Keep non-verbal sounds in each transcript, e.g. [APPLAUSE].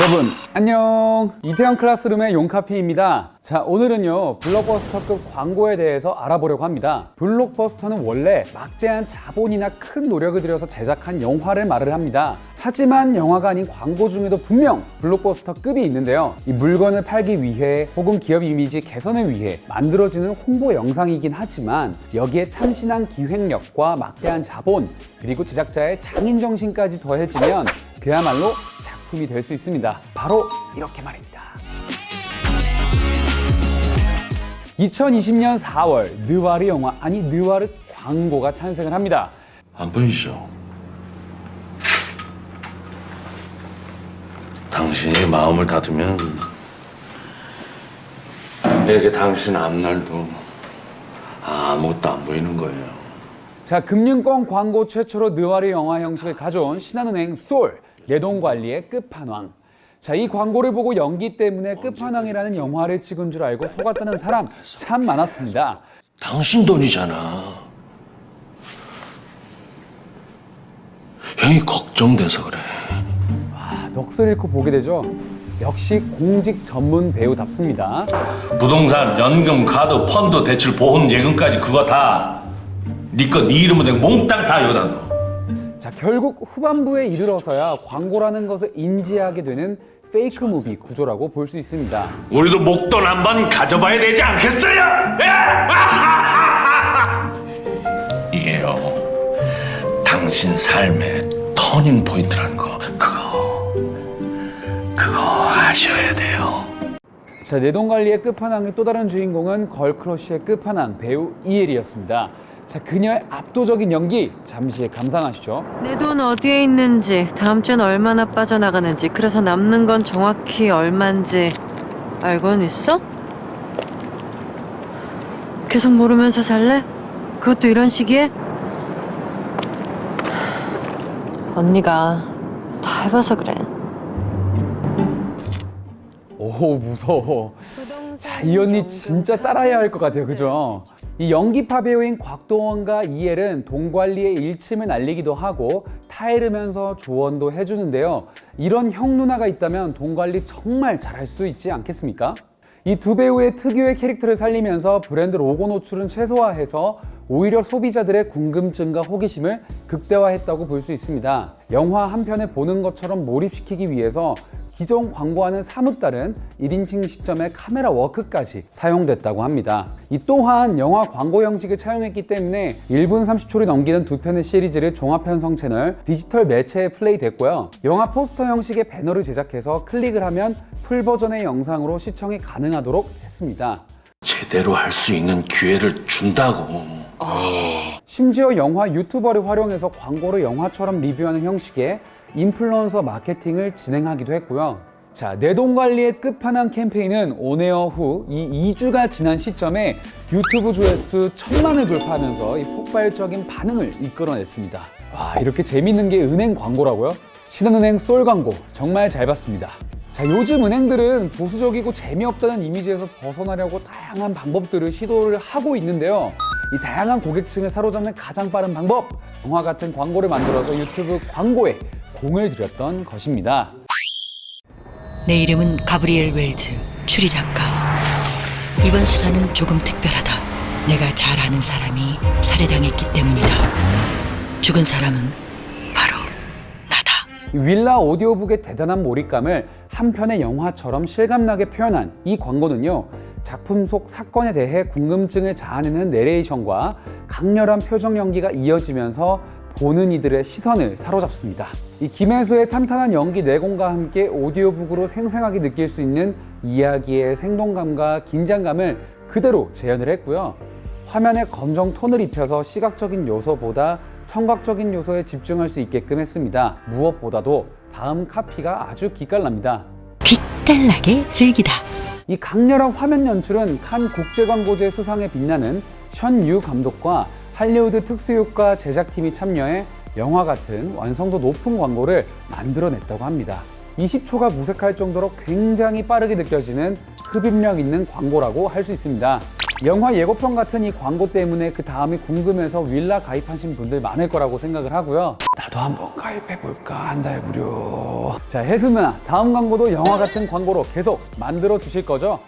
여러분. 안녕. 이태원 클래스룸의 용카피입니다. 자 오늘은요 블록버스터급 광고에 대해서 알아보려고 합니다. 블록버스터는 원래 막대한 자본이나 큰 노력을 들여서 제작한 영화를 말을 합니다. 하지만 영화가 아닌 광고 중에도 분명 블록버스터급이 있는데요. 이 물건을 팔기 위해 혹은 기업 이미지 개선을 위해 만들어지는 홍보 영상이긴 하지만 여기에 참신한 기획력과 막대한 자본 그리고 제작자의 장인 정신까지 더해지면 그야말로 작 품이 될 수 있습니다. 바로 이렇게 말입니다. 2020년 4월 느와르 영화 아니 느와르 광고가 탄생을 합니다. 안 보이죠? 당신이 마음을 닫으면 이렇게 당신 앞날도 아무것도 안 보이는 거예요. 자 금융권 광고 최초로 느와르 영화 형식을 가져온 신한은행 솔 내동관리의 끝판왕. 자, 이 광고를 보고 연기 때문에 끝판왕이라는 영화를 찍은 줄 알고 속았다는 사람 참 많았습니다. 당신 돈이잖아. 형이 걱정돼서 그래. 아, 넋을 잃고 보게 되죠. 역시 공직 전문 배우답습니다. 부동산, 연금, 카드, 펀드, 대출, 보험, 예금까지 그거 다 니꺼 네 이름으로 된 몽땅 다 여다 넣어. 자, 결국 후반부에 이르러서야 광고라는 것을 인지하게 되는 페이크 무비 구조라고 볼 수 있습니다. 우리도 목돈 한번 가져봐야 되지 않겠어요? [LAUGHS] 이게요, 당신 삶의 터닝 포인트라는 거, 그거, 그거 아셔야 돼요. 자, 내동관리의 끝판왕의 또 다른 주인공은 걸크러쉬의 끝판왕 배우 이엘이었습니다. 자, 그녀의 압도적인 연기 잠시 감상하시죠. 내 돈 어디에 있는지, 다음 주엔 얼마나 빠져나가는지, 그래서 남는 건 정확히 얼만지 알고는 있어? 계속 모르면서 살래? 그것도 이런 시기에? 언니가 다 해봐서 그래. 오, 무서워. 자, 이 언니 진짜 따라해야 할 것 같아요. 그죠? 이 연기파 배우인 곽도원과 이엘은 돈 관리의 일침을 알리기도 하고 타이르면서 조언도 해주는데요. 이런 형 누나가 있다면 돈 관리 정말 잘할 수 있지 않겠습니까? 이 두 배우의 특유의 캐릭터를 살리면서 브랜드 로고 노출은 최소화해서 오히려 소비자들의 궁금증과 호기심을 극대화했다고 볼 수 있습니다. 영화 한 편을 보는 것처럼 몰입시키기 위해서 기존 광고와는 사뭇 다른 1인칭 시점의 카메라 워크까지 사용됐다고 합니다. 이 또한 영화 광고 형식을 차용했기 때문에 1분 30초를 넘기는 두 편의 시리즈를 종합 편성 채널 디지털 매체에 플레이됐고요. 영화 포스터 형식의 배너를 제작해서 클릭을 하면 풀 버전의 영상으로 시청이 가능하도록 했습니다. 제대로 할 수 있는 기회를 준다고. 심지어 영화 유튜버를 활용해서 광고를 영화처럼 리뷰하는 형식의 인플루언서 마케팅을 진행하기도 했고요. 자, 내 돈 관리의 끝판왕 캠페인은 온에어 후 이 2주가 지난 시점에 유튜브 조회수 천만을 돌파하면서 이 폭발적인 반응을 이끌어냈습니다. 와, 이렇게 재밌는 게 은행 광고라고요? 신한은행 솔 광고 정말 잘 봤습니다. 자, 요즘 은행들은 보수적이고 재미없다는 이미지에서 벗어나려고 다양한 방법들을 시도를 하고 있는데요. 이 다양한 고객층을 사로잡는 가장 빠른 방법, 영화 같은 광고를 만들어서 유튜브 광고에 공을 들였던 것입니다. 내 이름은 가브리엘 웰즈, 추리 작가. 이번 수사는 조금 특별하다. 내가 잘 아는 사람이 살해당했기 때문이다. 죽은 사람은 윌라 오디오북의 대단한 몰입감을 한 편의 영화처럼 실감나게 표현한 이 광고는요 작품 속 사건에 대해 궁금증을 자아내는 내레이션과 강렬한 표정 연기가 이어지면서 보는 이들의 시선을 사로잡습니다. 이 김혜수의 탄탄한 연기 내공과 함께 오디오북으로 생생하게 느낄 수 있는 이야기의 생동감과 긴장감을 그대로 재현을 했고요. 화면에 검정 톤을 입혀서 시각적인 요소보다 청각적인 요소에 집중할 수 있게끔 했습니다. 무엇보다도 다음 카피가 아주 기깔납니다. 빛깔나게 즐기다. 이 강렬한 화면 연출은 칸 국제광고제 수상에 빛나는 션유 감독과 할리우드 특수효과 제작팀이 참여해 영화 같은 완성도 높은 광고를 만들어냈다고 합니다. 20초가 무색할 정도로 굉장히 빠르게 느껴지는 흡입력 있는 광고라고 할 수 있습니다. 영화 예고편 같은 이 광고 때문에 그 다음이 궁금해서 윌라 가입하신 분들 많을 거라고 생각을 하고요. 나도 한번 가입해볼까 한 달 무료. 자, 혜수 누나, 다음 광고도 영화 같은 광고로 계속 만들어 주실 거죠?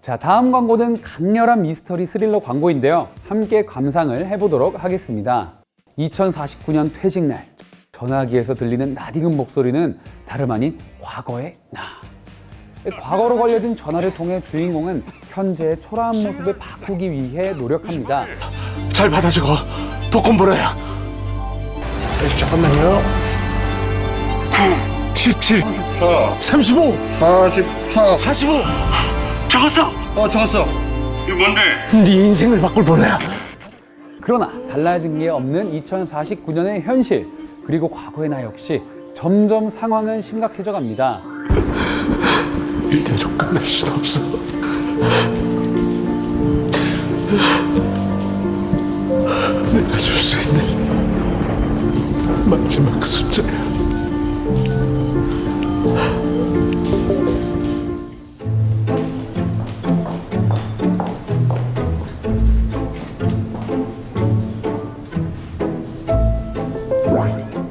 자, 다음 광고는 강렬한 미스터리 스릴러 광고인데요. 함께 감상을 해보도록 하겠습니다. 2049년 퇴직날, 전화기에서 들리는 나디금 목소리는 다름 아닌 과거의 나. 과거로 걸려진 전화를 통해 주인공은 현재의 초라한 모습을 바꾸기 위해 노력합니다. 잘 받아 적어. 복권 벌어야. 잠깐만요. 9, 17, 35, 44 45. 적었어 어 적었어 이거 뭔데? 네 인생을 바꿀 번호야. 그러나 달라진 게 없는 2049년의 현실 그리고 과거의 나 역시 점점 상황은 심각해져 갑니다. 이대로 끝낼 수도 없어. 내가 줄 수 있는 마지막 숫자야.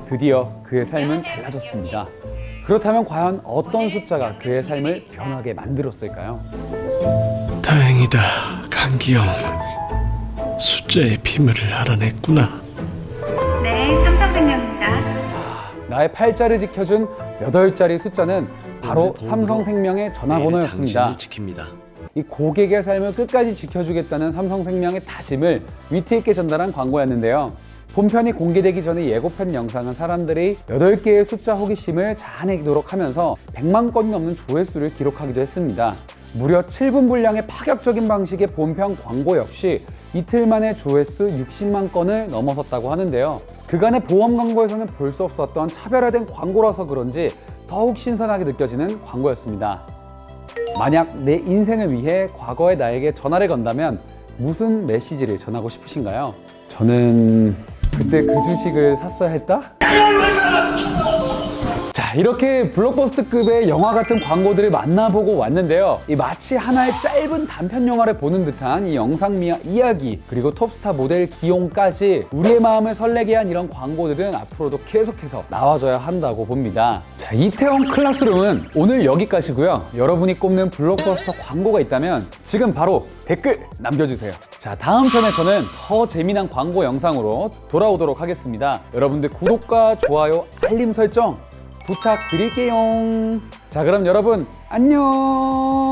드디어 그의 삶은 달라졌습니다. 그렇다면 과연 어떤 숫자가 그의 삶을 변하게 만들었을까요? 다행이다, 강기영. 숫자의 비밀을 알아냈구나. 네, 삼성생명입니다. 나의 팔자를 지켜준 여덟 자리 숫자는 바로 삼성생명의 전화번호였습니다. 지킵니다. 이 고객의 삶을 끝까지 지켜주겠다는 삼성생명의 다짐을 위트 있게 전달한 광고였는데요. 본편이 공개되기 전에 예고편 영상은 사람들이 8개의 숫자 호기심을 자아내도록 하면서 100만 건이 넘는 조회수를 기록하기도 했습니다. 무려 7분 분량의 파격적인 방식의 본편 광고 역시 이틀 만에 조회수 60만 건을 넘어섰다고 하는데요. 그간의 보험 광고에서는 볼 수 없었던 차별화된 광고라서 그런지 더욱 신선하게 느껴지는 광고였습니다. 만약 내 인생을 위해 과거의 나에게 전화를 건다면 무슨 메시지를 전하고 싶으신가요? 저는 그때 그 주식을 샀어야 했다? 자, 이렇게 블록버스터급의 영화 같은 광고들을 만나보고 왔는데요. 이 마치 하나의 짧은 단편 영화를 보는 듯한 이 영상미와 이야기, 그리고 톱스타 모델 기용까지 우리의 마음을 설레게 한 이런 광고들은 앞으로도 계속해서 나와줘야 한다고 봅니다. 자, 이태원 클래스룸은 오늘 여기까지고요. 여러분이 꼽는 블록버스터 광고가 있다면 지금 바로 댓글 남겨주세요. 자, 다음 편에서는 더 재미난 광고 영상으로 돌아오도록 하겠습니다. 여러분들 구독과 좋아요, 알림 설정 부탁드릴게요. 자, 그럼 여러분 안녕.